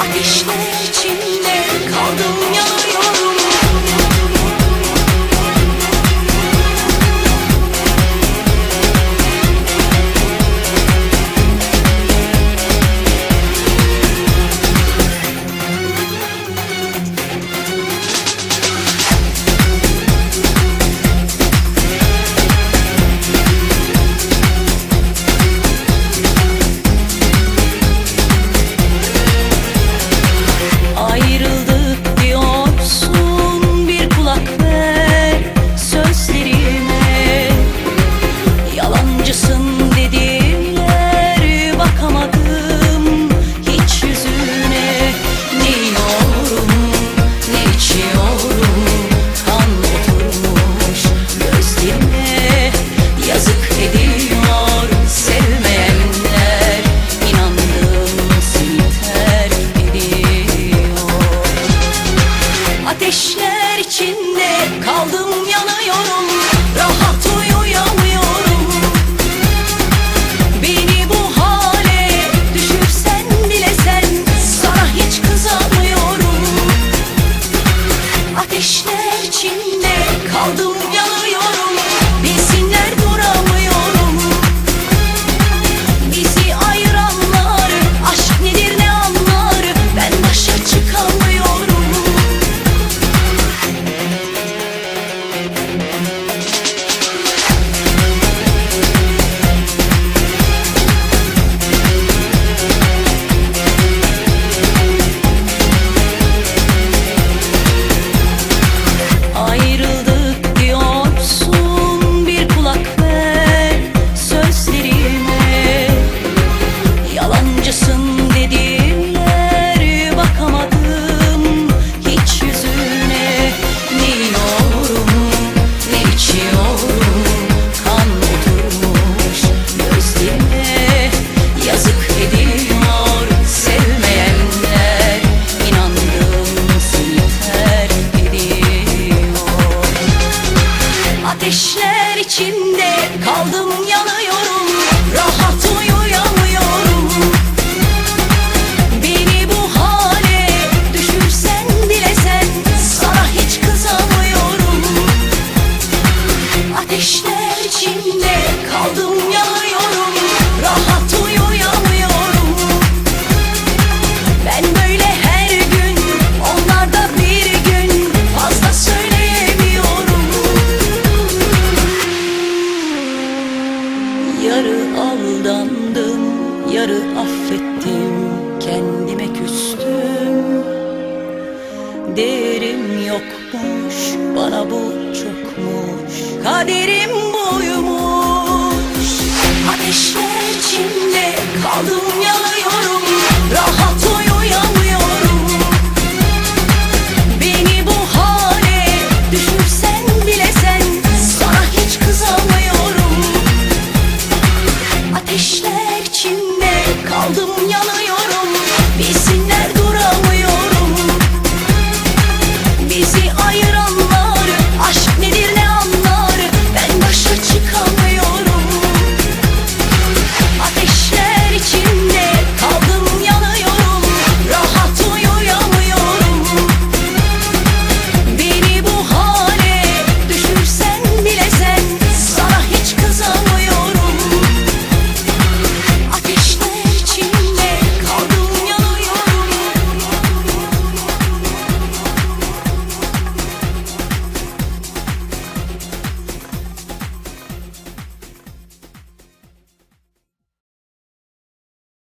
Ateşler içinde kaldım. Yaşlısın dediler bakamadım hiç yüzüne. Ne yiyorum ne içiyorum kan oturmuş gözlerine. Yazık ediyor sevmeyenler inandımsın yeter ediyor. Ateşler içinde kaldım yarı affettim kendime küstüm. Değerim yokmuş bana bu çokmuş. Kaderim